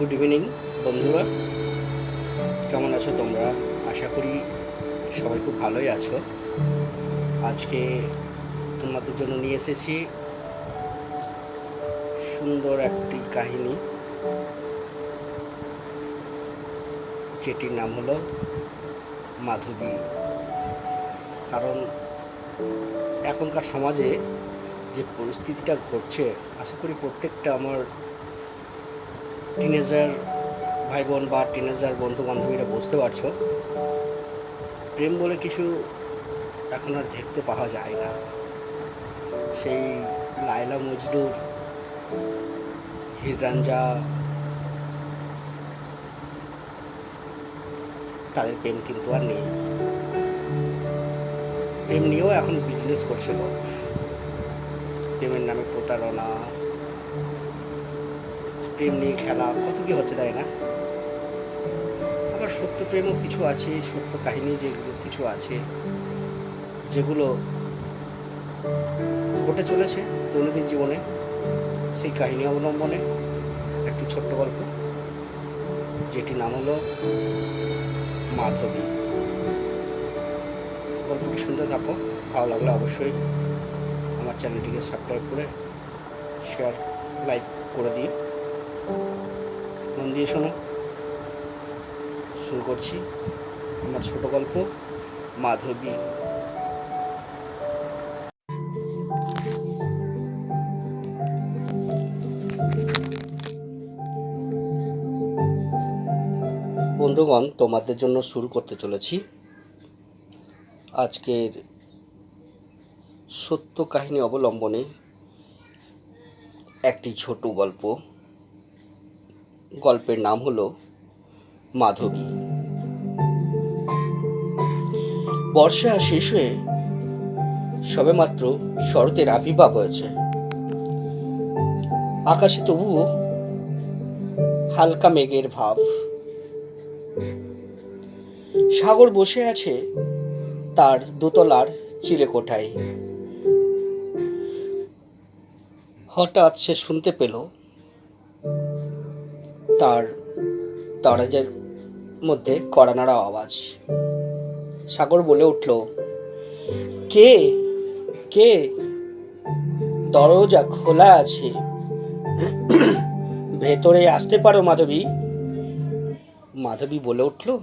Good evening বন্ধুরা। কেমন আছো তোমরা? আশা করি সবাই খুব ভালোই আছো। আজকে তোমাদের জন্য নিয়ে এসেছি সুন্দর একটি কাহিনী। যেটির নাম হলো মাধবী। কারণ এখনকার সমাজে যে পরিস্থিতিটা ঘটছে, আশা করি প্রত্যেকটা আমার টিনেজার ভাই বোন বা টিনেজার বন্ধু বান্ধবীরা বুঝতে পারছ, প্রেম বলে কিছু এখন আর দেখতে পাওয়া যায় না। সেই লায়লা মজনুর হিররাঞ্জা তাদের প্রেম কিন্তু আর নেই। প্রেম নিয়েও এখন বিজনেস করছে লোক। প্রেমের নামে প্রতারণা প্রেম নিয়ে খেলা, কত কি হচ্ছে তাই না? আবার সত্য প্রেমও কিছু আছে, সত্য কাহিনী যেগুলো কিছু আছে, যেগুলো ঘটে চলেছে দৈনন্দিন জীবনে। সেই কাহিনী অবলম্বনে একটি ছোট্ট গল্প, যেটি নাম হলো মাধবী। গল্পটি শুনতে থাকো, ভালো লাগলে অবশ্যই আমার চ্যানেলটিকে সাবস্ক্রাইব করে শেয়ার লাইক করে দিও। মন দিয়ে শোনো। শুরু করছি আমার ছোট গল্প, মাধবী। বন্ধুগণ, তোমাদের জন্য শুরু করতে চলেছি। আজকের সত্য কাহিনী অবলম্বনে একটি ছোট গল্প। গল্পের নাম হলো মাধবী। বর্ষা শেষ হয়ে সবেমাত্র শরতের আবির্ভাব হয়েছে। আকাশে তবুও হালকা মেঘের ভাব। সাগর বসে আছে তার দোতলার চিলেকোঠায়। হঠাৎ সে শুনতে পেল তার দরজার মধ্যে কড়া নাড়া আওয়াজ। সাগর বলে উঠল, কে? কে? দরজা খোলা আছে। ভেতরে আসতে পারো, মাধবী। মাধবী বলে উঠল,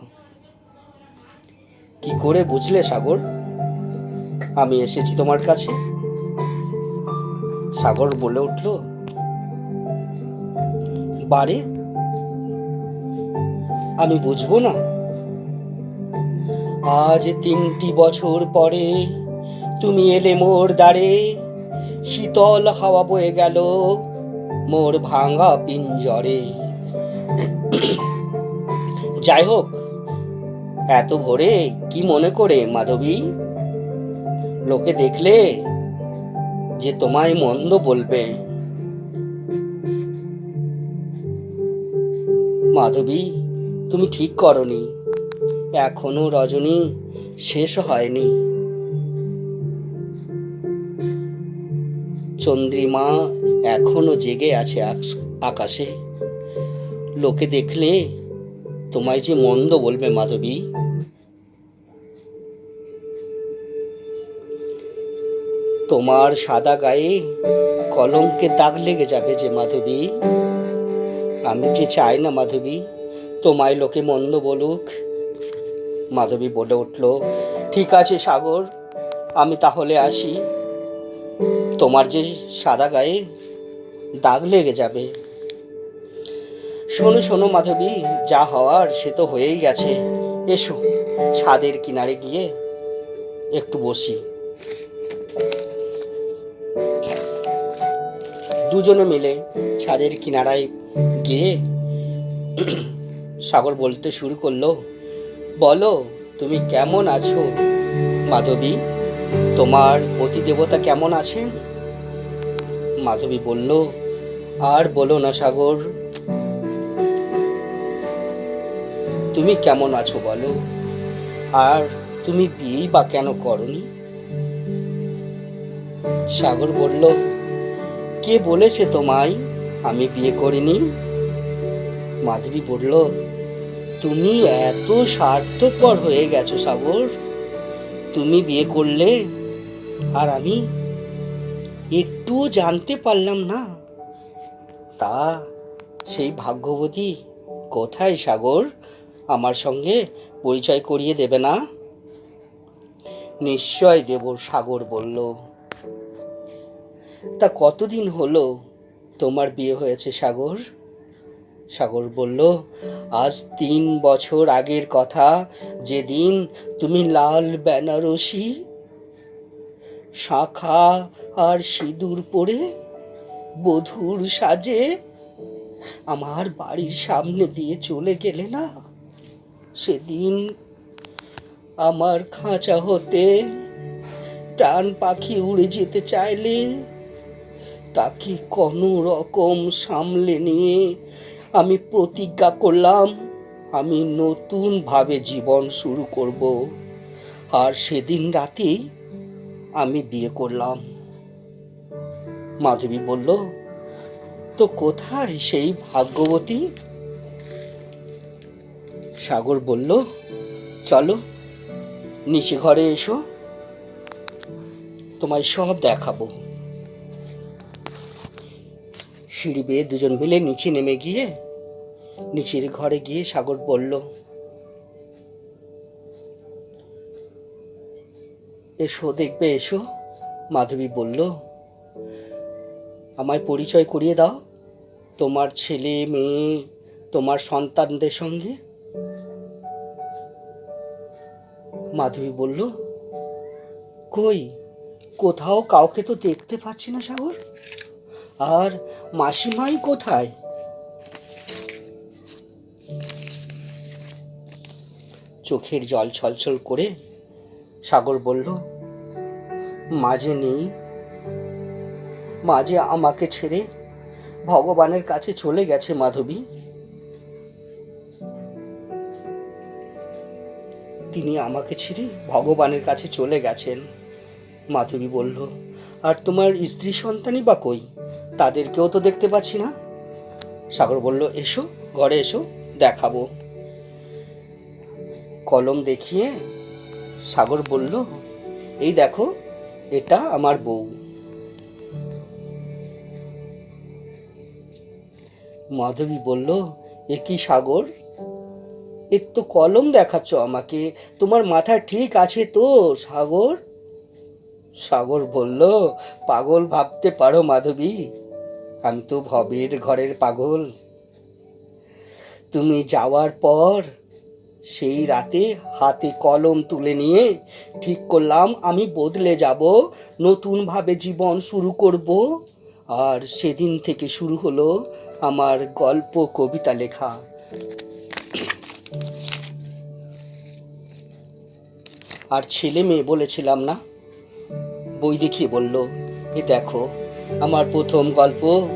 কি করে বুঝলে সাগর? আমি এসেছি তোমার কাছে। সাগর বলে উঠল বারে আমি বুঝব না। আজ তিনটি বছর পরে তুমি এলে মোর দ্বারে। শীতল হাওয়া বয়ে গেল মোর ভাঙা পিঞ্জরে। যাই হোক, এত ভোরে কি মনে করে মাধবী? লোকে দেখলে যে তোমায় মন্দ বলবে। মাধবী তুমি ঠিক করনি। এখনও রজনী শেষ হয়নি। চন্দ্রিমা এখনও জেগে আছে আকাশ- লোকে দেখলে তোমায় যে মন্দ বলবে মাধবী। তোমার সাদা গায়ে কলঙ্কের দাগ লেগে যাবে যে মাধবী। আমি যে চাই না মাধবী তোমায় লোকে মন্দ বলুক। মাধবী বলে উঠল, ঠিক আছে সাগর, আমি তাহলে আসি। তোমার যে সাদা গায়ে দাগ লেগে যাবে। শোনো শোনো মাধবী, যা হওয়ার সে তো হয়েই গেছে। এসো, ছাদের কিনারে গিয়ে একটু বসি। দুজনে মিলে ছাদের কিনারায় গিয়ে সাগর বলতে শুরু করল, বলো, তুমি কেমন আছো? মাধবী, তোমার দেবতা কেমন আছেন? মাধবী বলল, আর বলো না সাগর, তুমি কেমন আছো বলো? আর তুমি বিয়েই বা কেন করনি? সাগর বলল, কে বলেছে তোমায় আমি বিয়ে করিনি? মাধবী বলল তুমি এত স্বার্থপর হয়ে গেছো, সাগর। তুমি বিয়ে করলে আর আমি একটুও জানতে পারলাম না। তা সেই ভাগ্যবতী কোথায়, সাগর? আমার সঙ্গে পরিচয় করিয়ে দেবে না? নিশ্চয় দেব, সাগর বলল। তা কতদিন হলো তোমার বিয়ে হয়েছে, সাগর? সাগর বলল, আজ তিন বছর আগের কথা, যেদিন তুমি লাল বেনারসি শাখা আর সিঁদুর পরে বধুর সাজে আমার বাড়ির সামনে দিয়ে চলে গেলে না? সেদিন আমার খাঁচা হতে প্রাণ পাখি উড়ে যেতে চাইলে তাকে কোনো রকম সামলে নিয়ে আমি প্রতিজ্ঞা করলাম, আমি নতুনভাবে জীবন শুরু করব। আর সেদিন রাতেই আমি বিয়ে করলাম। মাধবী বলল, তো কোথায় সেই ভাগ্যবতী? সাগর বলল, চলো, নিচে ঘরে এসো, তোমায় সব দেখাবো। সিঁড়ি বেয়ে দুজন মিলে নিচে নেমে গিয়ে নিচের ঘরে গিয়ে সাগর বলল, এসো, দেখবে, এসো। মাধবী বলল, আমায় পরিচয় করিয়ে দাও। তোমার ছেলে, মেয়ে, তোমার সন্তানদের সঙ্গে। মাধবী বলল, কই? কোথাও কাউকে তো দেখতে পাচ্ছি না সাগর। আর মাসিমাই কোথায়? চোখের জল ছলছল করে সাগর বলল, মাঝে নেই। মাঝে আমাকে ছেড়ে ভগবানের কাছে চলে গেছে মাধবী। তিনি আমাকে ছেড়ে ভগবানের কাছে চলে গেছেন, মাধবী বলল, আর তোমার স্ত্রী সন্তানই বা কই? তাদেরকেও তো দেখতে পাচ্ছি না। সাগর বলল, এসো, ঘরে এসো, দেখাবো। কলম দেখিয়ে সাগর বলল, এই দেখো, এটা আমার বউ। মাধবী বলল, এ কি সাগর? এর তো কলম দেখাচ্ছ আমাকে। তোমার মাথা ঠিক আছে তো, সাগর? সাগর বলল, পাগল ভাবতে পারো মাধবী। আমি তো ভবের ঘরের পাগল। তুমি যাওয়ার পর সেই রাতে হাতে কলম তুলে নিয়ে ঠিক করলাম, আমি বদলে যাব, নতুনভাবে জীবন শুরু করব। আর সেদিন থেকে শুরু হলো আমার গল্প, কবিতা লেখা। আর ছেলে মেয়ে বলেছিলাম না? বই দেখিয়ে বলল, এ দেখো আমার প্রথম গল্প,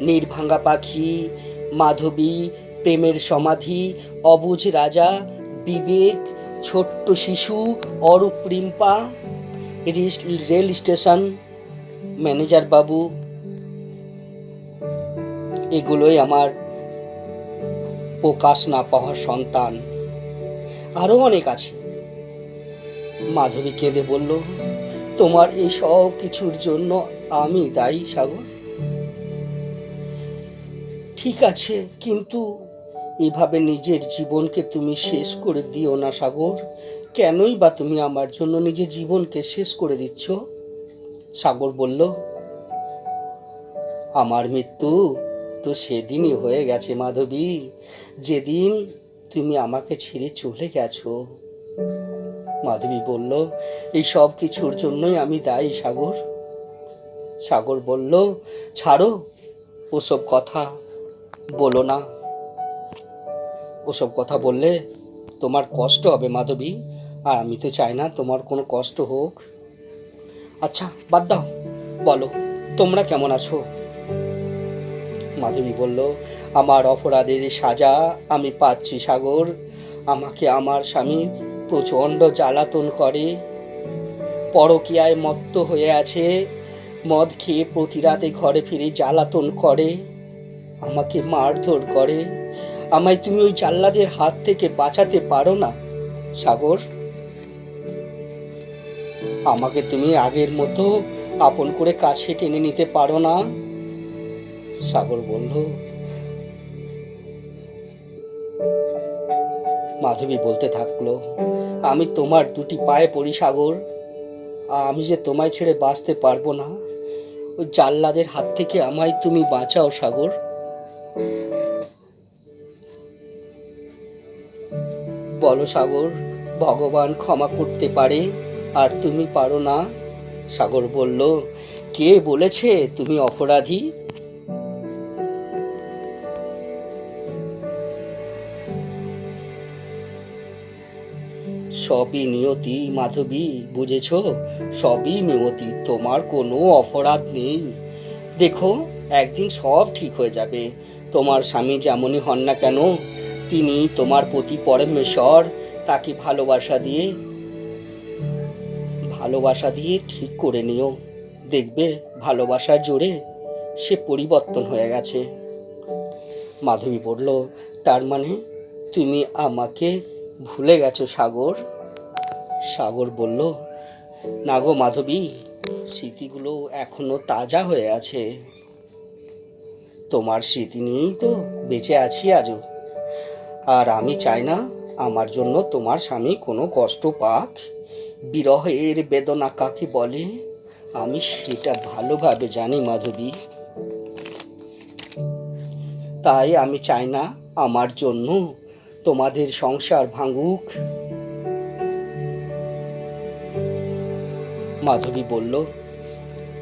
নির্ভাঙ্গা পাখি, মাধবী, প্রেমের সমাধি, অবুজ রাজা, বিবেক, ছোট্ট শিশু, Arup Rimpa, rail station, manager বাবু। এগুলোই আমার প্রকাশ না পাওয়ার সন্তান। আরও অনেক আছে। মাধবী কেঁদে বলল, তোমার এই সব কিছুর জন্য আমি দায়ী সাগর? ঠিক আছে, কিন্তু এভাবে নিজের জীবনকে তুমি শেষ করে দিও না, সাগর। কেনই বা তুমি আমার জন্য নিজের জীবনকে শেষ করে দিচ্ছ? সাগর বলল, আমার মৃত্যু তো সেদিনই হয়ে গেছে, মাধবী। যেদিন তুমি আমাকে ছেড়ে চলে গেছো। মাধবী বলল, এই সব কিছুর জন্যই আমি দায়ী, সাগর। সাগর বলল, ছাড়ো, ওসব কথা বলো না। ওসব কথা বললে তোমার কষ্ট হবে মাধবী, আর আমি তো চাই না তোমার কোনো কষ্ট হোক। আচ্ছা বাদ দাও, বলো, তোমরা কেমন আছো? মাধবী বলল, আমার অপরাধের সাজা আমি পাচ্ছি, সাগর। আমাকে আমার স্বামী প্রচণ্ড জ্বালাতন করে। পরকীয়ায় মত্ত হয়ে আছে। মদ খেয়ে প্রতি রাতে ঘরে ফিরে জ্বালাতন করে, আমাকে মারধর করে। আমায় তুমি ওই জাল্লাদের হাত থেকে বাঁচাতে পারো না, সাগর। আমাকে তুমি আগের মতো আপন করে কাছে টেনে নিতে পারো না, সাগর বলল। মাধবী বলতে থাকল, আমি তোমার দুটি পায়ে পড়ি, সাগর। আমি যে তোমায় ছেড়ে বাঁচতে পারব না ওই জাল্লাদের হাত থেকে আমায় তুমি বাঁচাও, সাগর। বলো, সাগর, ভগবান ক্ষমা করতে পারে আর তুমি পারো না? সাগর বলল, কে বলেছে তুমি অপরাধী? সবই নিয়তি, মাধবী, বুঝেছ? সবই নিয়তি তোমার কোনো অপরাধ নেই। দেখো, একদিন সব ঠিক হয়ে যাবে। তোমার স্বামী যেমনই হন না কেন, তিনি তোমার প্রতি পরমেশ্বর, তাকে ভালোবাসা দিয়ে ভালোবাসা দিয়ে ঠিক করে নিও। দেখবে, ভালোবাসার জোরে সে পরিবর্তন হয়ে গেছে। মাধবী বলল, তার মানে তুমি আমাকে ভুলে গেছো, সাগর? সাগর বলল, না গো মাধবী, স্মৃতিগুলো এখনও তাজা হয়ে আছে। তোমার স্মৃতি নিয়েই তো বেঁচে আছি আজও। আর আমি চাই না আমার জন্য তোমার স্বামী কোনো কষ্ট পাক। বিরহের বেদনা কাকে বলে? আমি সেটা ভালোভাবে জানি মাধবী। তাই আমি চাই না আমার জন্য তোমাদের সংসার ভাঙুক। মাধবী বলল,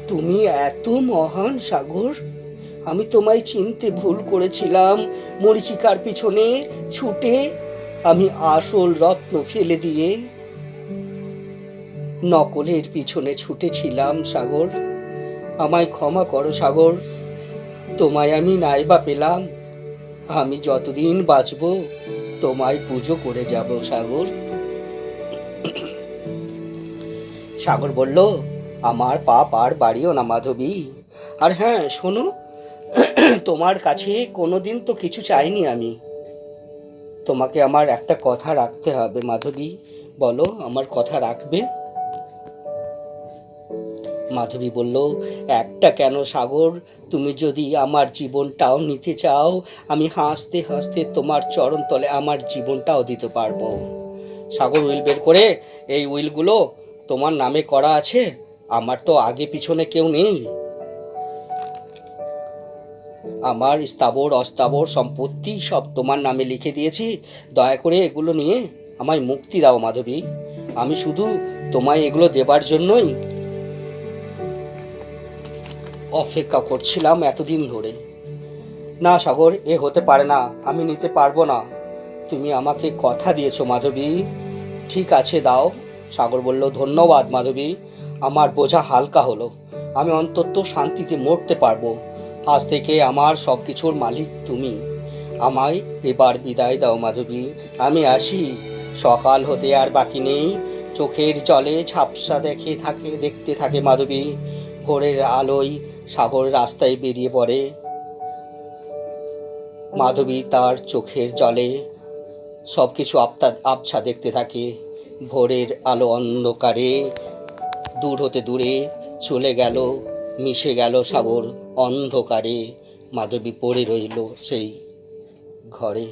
তুমি এত মহান সাগর। আমি তোমায় চিনতে ভুল করেছিলাম। মরিচিকার পিছনে ছুটে আমি আসল রত্ন ফেলে দিয়ে নকলের পিছনে ছুটেছিলাম সাগর। আমায় ক্ষমা করো সাগর। তোমায় আমি নাইবা পেলাম। আমি যতদিন বাঁচব, তোমায় পুজো করে যাব সাগর। সাগর বলল, আমার পাপ আর বাড়িও না, মাধবী। আর হ্যাঁ শোনো, তোমার কাছে কোনোদিন তো কিছু চাইনি আমি। তোমাকে আমার একটা কথা রাখতে হবে, মাধবী। বলো, আমার কথা রাখবে? মাধবী বলল, একটা কেন, সাগর? তুমি যদি আমার জীবনটাও নিতে চাও, আমি হাসতে হাসতে তোমার চরণ তলে আমার জীবনটাও দিতে পারব। সাগর উইল বের করে এই উইলগুলো তোমার নামে করা আছে? আমার তো আগে পিছনে কেউ নেই। আমার স্থাবর, অস্থাবর সম্পত্তি সব তোমার নামে লিখে দিয়েছি। দয়া করে এগুলো নিয়ে আমায় মুক্তি দাও, মাধবী। আমি শুধু তোমায় এগুলো দেবার জন্যই অপেক্ষা করছিলাম এতদিন ধরে। না, সাগর, এ হতে পারে না। আমি নিতে পারব না। তুমি আমাকে কথা দিয়েছ, মাধবী। ঠিক আছে, দাও। সাগর বলল, ধন্যবাদ মাধবী, আমার বোঝা হালকা হলো। আমি অন্তত শান্তিতে মরতে পারব। আজ থেকে আমার সব কিছুর মালিক তুমি। আমায় এবার বিদায় দাও মাধবী। আমি আসি। সকাল হতে আর বাকি নেই। চোখের জলে ঝাপসা দেখে থাকে, দেখতে থাকে মাধবী। ভোরের আলোয় সাগর রাস্তায় বেরিয়ে পড়ে। মাধবী তার চোখের জলে সব কিছু আপতা আবছা দেখতে থাকে। ভোরের আলো অন্ধকারে দূর হতে দূরে চলে গেল, মিশে গেল সাগর অন্ধকারে। মাধবী পড়ে রইল সেই ঘরে।